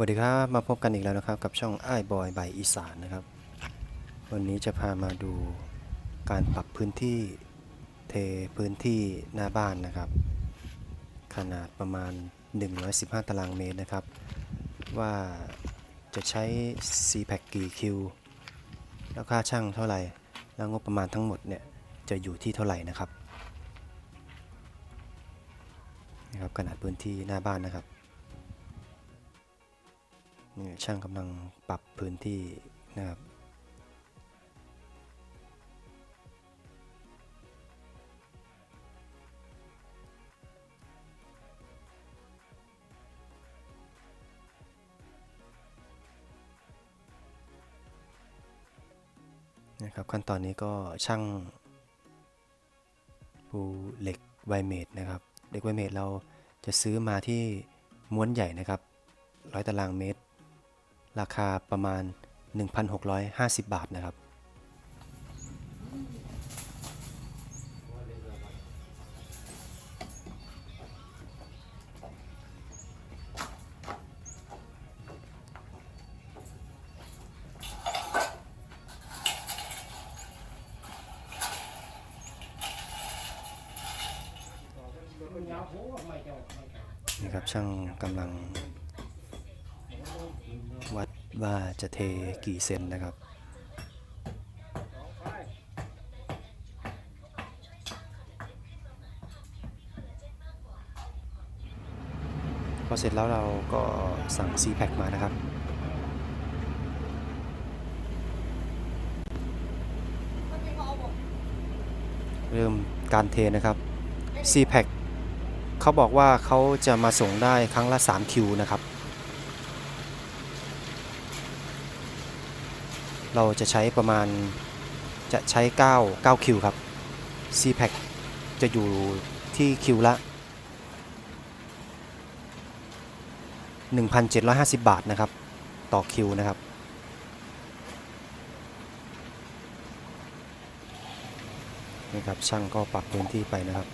สวัสดีครับ มาพบกันอีกแล้วนะครับ กับช่องไอ้บอยใบอีสานนะครับ วันนี้จะพามาดูการปรับพื้นที่เทพื้นที่หน้าบ้านนะครับ ขนาดประมาณ 115 ตารางเมตรนะครับ ว่าจะใช้ c p a c กี่คิว แล้วค่าช่างเท่าไหร่ แล้วงบประมาณทั้งหมดเนี่ย จะอยู่ที่เท่าไหร่นะครับนะครับขนาดพื้นที่หน้าบ้านนะครับ ช่างกำลังปรับพื้นที่นะครับนะครับขั้นตอนนี้ก็ช่างปูเหล็กไวเมดนะครับเหล็กไวเมดเราจะซื้อมาที่ม้วนใหญ่นะครับร้อยตารางเมตร ราคาประมาณ 1,650 บาทนะครับ นี่ครับช่างกำลัง ว่าจะเทกี่เซนนะครับ พอเสร็จแล้วเราก็สั่ง c p a c มานะครับเริ่มการเทนะครับ c p a c เขาบอกว่าเขาจะมาส่งได้ครั้งละ 3 คิวนะครับ เราจะใช้ประมาณจะใช้ 9 9คิวครับ c p a c จะอยู่ที่คิวละ 1,750 บาทนะครับ ต่อคิวนะครับ นี่ครับช่างก็ปรับพื้นที่ไปนะครับ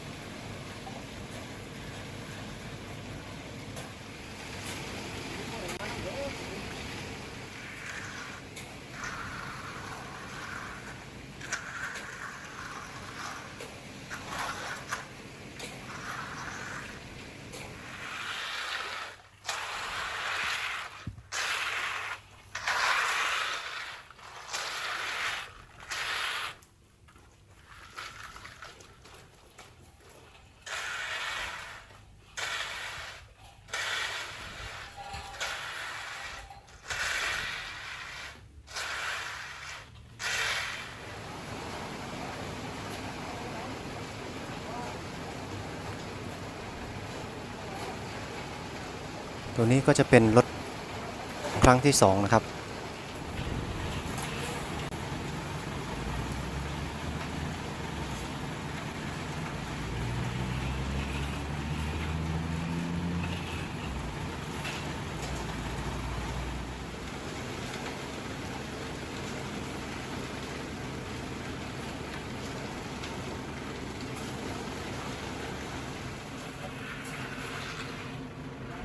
ตัวนี้ก็จะเป็นรถครั้งที่2นะครับ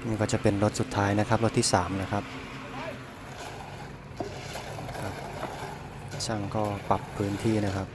นี่ก็จะเป็นรถสุดท้ายนะครับรถที่ 3 นะครับครับช่างก็ปรับพื้นที่นะครับ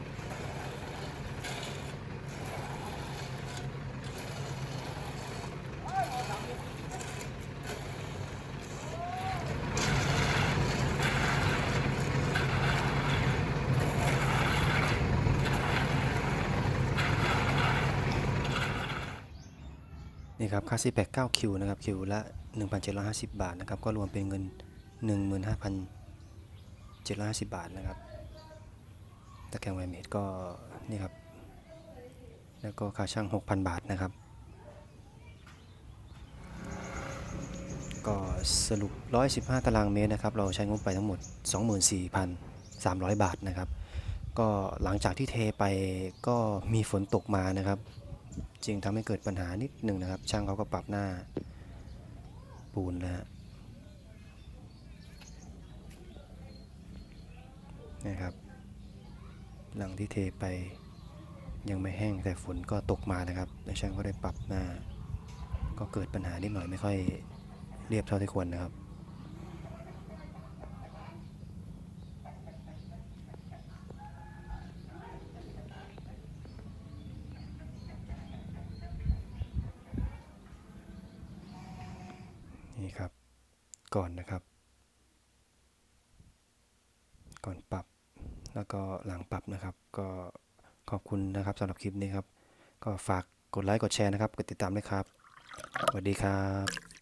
นี่ครับค่าซีแพค9คิวนะครับคิวละ 1,750 บาทนะครับก็รวมเป็นเงิน 15,750 บาทนะครับตะแกรงไวเมดก็นี่ครับแล้วก็ค่าช่าง 6,000 บาทนะครับ ก็สรุป 115 ตารางเมตรนะครับ เราใช้งบไปทั้งหมด 24,300 บาทนะครับ ก็หลังจากที่เทไปก็มีฝนตกมานะครับ จึงทำให้เกิดปัญหานิดหนึ่งนะครับ ช่างเขาก็ปรับหน้าปูนแล้วฮะนะครับหลังที่เทไปยังไม่แห้งแต่ฝนก็ตกมานะครับแล้วช่างก็ได้ปรับหน้า ก็เกิดปัญหานิดหน่อยไม่ค่อยเรียบเท่าที่ควรนะครับ นี่ครับ ก่อนนะครับ ก่อนปรับ แล้วก็หลังปรับนะครับ ก็ขอบคุณนะครับสำหรับคลิปนี้ครับ ก็ฝากกดไลค์กดแชร์นะครับ กดติดตามด้วยครับสวัสดีครับ